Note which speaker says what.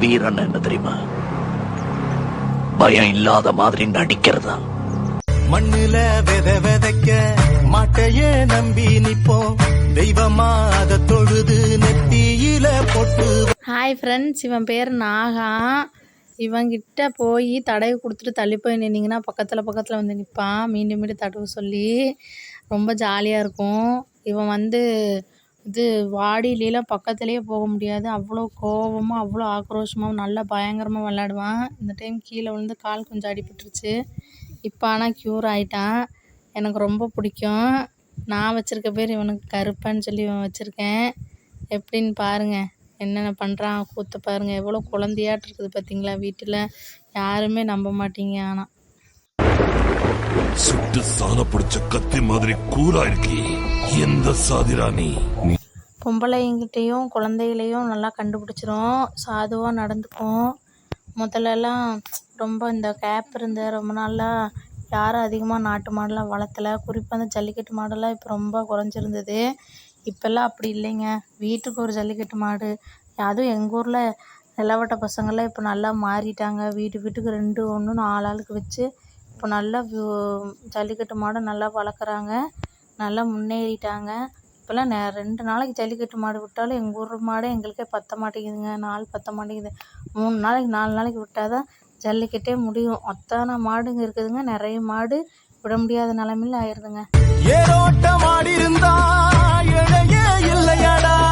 Speaker 1: வீரன் என்ன தெரியுமா? பயம் இல்லாத மாதிரி நடிக்கிறதா?
Speaker 2: மண்ணுல வித விதைக்க மாட்டையே நம்பி நிப்போம் தெய்வமா அத தொழுது நெத்தியில பொட்டு
Speaker 3: ஹாய் ஃப்ரெண்ட்ஸ் இவன் பேர் நாகா. இவங்கிட்ட போய் தடவி கொடுத்துட்டு தள்ளி போய் நின்னீங்கன்னா பக்கத்தில் பக்கத்தில் வந்து நிற்பான் மீண்டும் மீண்டும் தடவு சொல்லி ரொம்ப ஜாலியாக இருக்கும். இவன் வந்து இது வாடியிலாம் பக்கத்துலேயே போக முடியாது. அவ்வளோ கோவமாக அவ்வளோ ஆக்ரோஷமாக நல்லா பயங்கரமாக விளாடுவான் இந்த டைம் கீழே விழுந்து கால் கொஞ்சம் அடிபட்டுருச்சு. இப்போ ஆனால் க்யூர் ஆகிட்டான் எனக்கு ரொம்ப பிடிக்கும். நான் வச்சுருக்க பேர் இவனுக்கு கருப்பன்னு சொல்லி இவன் வச்சுருக்கேன். எப்படின்னு பாருங்கள் என்னென்ன பண்ணுறான் கூத்த பாருங்கள் எவ்வளோ குழந்தையாட்டு இருக்குது பார்த்தீங்களா வீட்டில். யாருமே நம்ப மாட்டீங்க ஆனால்
Speaker 4: சுட்டு சாண பிடிச்ச கத்தி மாதிரி கூரா எந்த சாதிராணி
Speaker 3: பொம்பளைங்கிட்டையும் குழந்தைகளையும் நல்லா கண்டுபிடிச்சிரும். சாதுவாக நடந்துக்கும். முதல்லலாம் ரொம்ப இந்த கேப் இருந்த ரொம்ப நாளாக யாரும் அதிகமாக நாட்டு மாடெல்லாம் வளர்த்தல. குறிப்பாக அந்த ஜல்லிக்கட்டு மாடெல்லாம் இப்போ ரொம்ப குறைஞ்சிருந்தது. இப்போல்லாம் அப்படி இல்லைங்க. வீட்டுக்கு ஒரு ஜல்லிக்கட்டு மாடு. அதுவும் எங்கள் ஊரில் நிலவட்ட பசங்கள்லாம் இப்போ நல்லா மாறிட்டாங்க. வீட்டு வீட்டுக்கு ரெண்டு ஒன்று நாலு ஆளுக்கு வச்சு இப்போ நல்லா ஜல்லிக்கட்டு மாடை நல்லா வளர்க்குறாங்க. நல்லா முன்னேறிட்டாங்க. இப்போல்லாம் நெ ரெண்டு நாளைக்கு ஜல்லிக்கட்டு மாடு விட்டாலும் எங்கள் ஊர் மாடே எங்களுக்கே பற்ற மாட்டேங்குதுங்க. நாள் பற்ற மாட்டேங்குது. மூணு நாளைக்கு நாலு நாளைக்கு விட்டால் தான் ஜல்லிக்கட்டே முடியும். அத்தனை மாடுங்க இருக்குதுங்க. நிறைய மாடு விட முடியாத நிலமையில ஆயிடுதுங்க